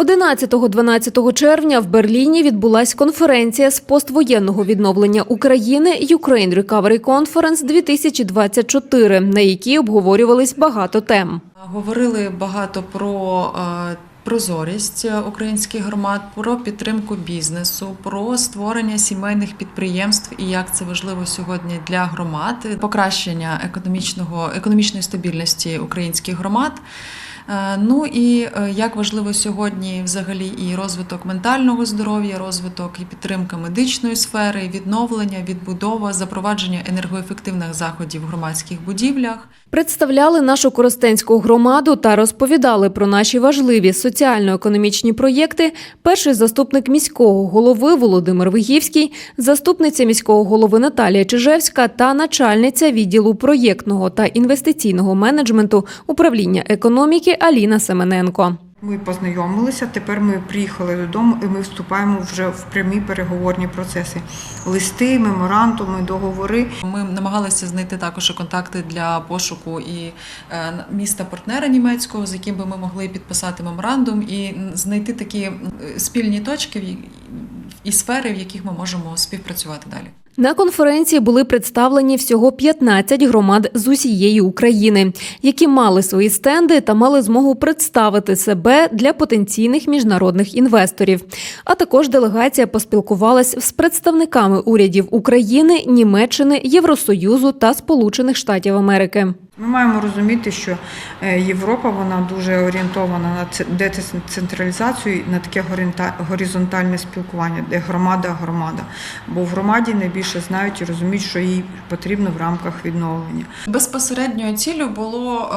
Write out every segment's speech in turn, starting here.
11-12 червня в Берліні відбулась конференція з поствоєнного відновлення України Ukraine Recovery Conference 2024, на якій обговорювались багато тем. Говорили багато про е, прозорість українських громад, про підтримку бізнесу, про створення сімейних підприємств і як це важливо сьогодні для громад, покращення економічного економічної стабільності українських громад. Е, Ну і е, як важливо сьогодні взагалі і розвиток ментального здоров'я, розвиток і підтримка медичної сфери, відновлення, відбудова, запровадження енергоефективних заходів в громадських будівлях. Представляли нашу коростенську громаду та розповідали про наші важливі соціально-економічні проєкти. Перший заступник міського голови Володимир Вигівський, заступниця міського голови Наталія Чижевська та начальниця відділу проєктного та інвестиційного менеджменту управління економіки Аліна Семененко. Ми познайомилися. Тепер ми приїхали додому, і ми вступаємо вже в прямі переговорні процеси. Листи, меморандуми, договори. Ми намагалися знайти також контакти для пошуку і е, міста партнера німецького, з яким би ми могли підписати меморандум, і знайти такі спільні точки в- і сфери, в яких ми можемо співпрацювати далі. На конференції були представлені всього 15 громад з усієї України, які мали свої стенди та мали змогу представити себе для потенційних міжнародних інвесторів. А також делегація поспілкувалась з представниками урядів України, Німеччини, Євросоюзу та Сполучених Штатів Америки. Ми маємо розуміти, що е, Європа вона дуже орієнтована на це- децентралізацію на таке горизонтальне спілкування, де громада громада. Бо в громаді найбільше знають і розуміють, що їй потрібно в рамках відновлення. Безпосередньою ціллю було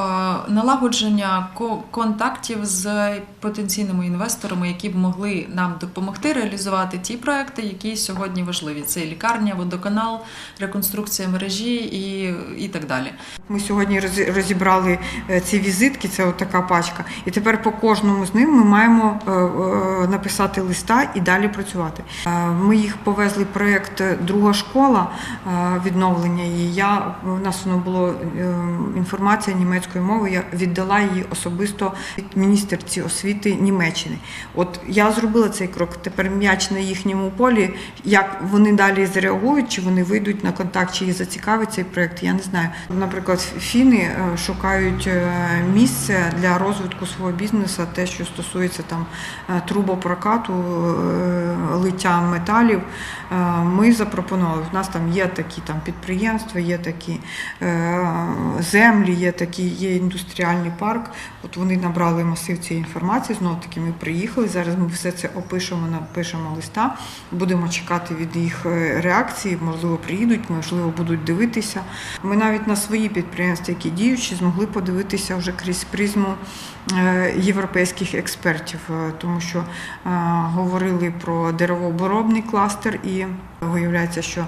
е, налагодження контактів з потенційними інвесторами, які б могли нам допомогти реалізувати ті проекти, які сьогодні важливі. Це лікарня, водоканал, реконструкція мережі і, і так далі. Ми сьогодні роз- розібрали е, ці візитки, це отака пачка. І тепер по кожному з них ми маємо е, е, написати листа і далі працювати. Ми їх повезли проєкт Друга школа відновлення її. Я у нас воно було е, інформація німецькою мовою. Я віддала її особисто міністерці освіти Німеччини. От я зробила цей крок. Тепер м'яч на їхньому полі. Як вони далі зреагують, чи вони вийдуть на контакт, чи їх зацікавить цей проєкт, я не знаю. Наприклад, фіни е, шукають е, місце для розвитку свого бізнесу, те, що стосується там е, трубопрокату, лиття металів. Ми запропонували. У нас там є такі там підприємства, є такі землі, є такі, є індустріальний парк. От вони набрали масив цієї інформації. Знову таки ми приїхали. Зараз ми все це опишемо, напишемо листа. Будемо чекати від їх реакції. Можливо, приїдуть, можливо, будуть дивитися. Ми навіть на свої підприємства, які діючі, змогли подивитися вже крізь призму е, європейських експертів, е, тому що е, говорили про деревооборобний кластер і виявляється, що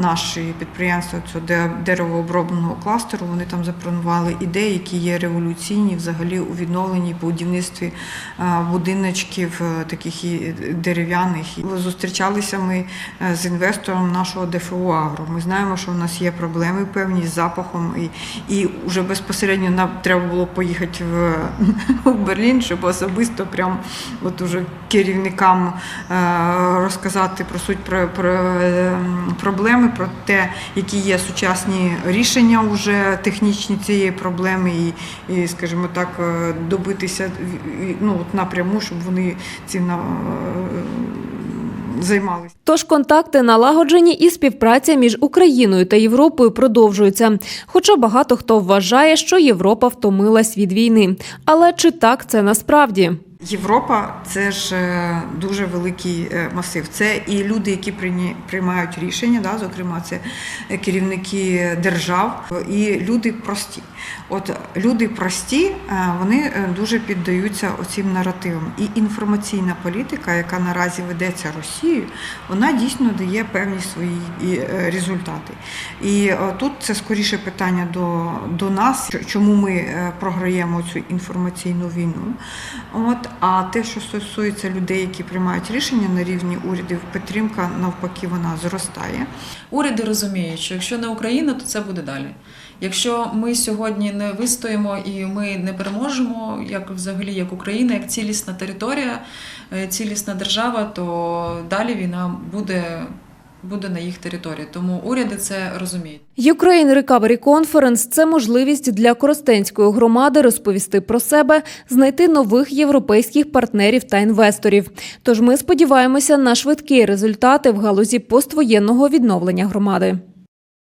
наші підприємства цього деревообробного кластеру вони там запропонували ідеї, які є революційні взагалі у відновленні будівництві будиночків е, таких і дерев'яних. Зустрічалися ми е, з інвестором нашого ДФУ Агро. Ми знаємо, що в нас є проблеми певні з запахом, і, і вже безпосередньо нам треба було поїхати в, в Берлін, щоб особисто прям от уже керівникам е, розказати про суть про, про е, проблеми, про те, які є сучасні рішення вже технічні цієї проблеми, і, і скажімо так, е, добитися ну, от напряму, щоб вони цим на- займалися. Тож контакти налагоджені і співпраця між Україною та Європою продовжується. Хоча багато хто вважає, що Європа втомилась від війни. Але чи так це насправді? Європа це ж е, дуже великий е, масив. Це і люди, які приймають рішення, да, зокрема, це керівники держав, і люди прості. От люди прості, е, вони дуже піддаються оцим наративам. І інформаційна політика, яка наразі ведеться Росією, вона дійсно дає певні свої результати. І тут це скоріше питання до, до нас, чому ми програємо цю інформаційну війну. От, а те, що стосується людей, які приймають рішення на рівні урядів, підтримка навпаки вона зростає. Уряди розуміють, що якщо не Україна, то це буде далі. Якщо ми сьогодні не вистоїмо і ми не переможемо, як взагалі як Україна, як цілісна територія, е, цілісна держава, то далі війна буде, буде на їх території. Тому уряди це розуміють. Ukraine Recovery Conference – це можливість для Коростенської громади розповісти про себе, знайти нових європейських партнерів та інвесторів. Тож ми сподіваємося на швидкі результати в галузі поствоєнного відновлення громади.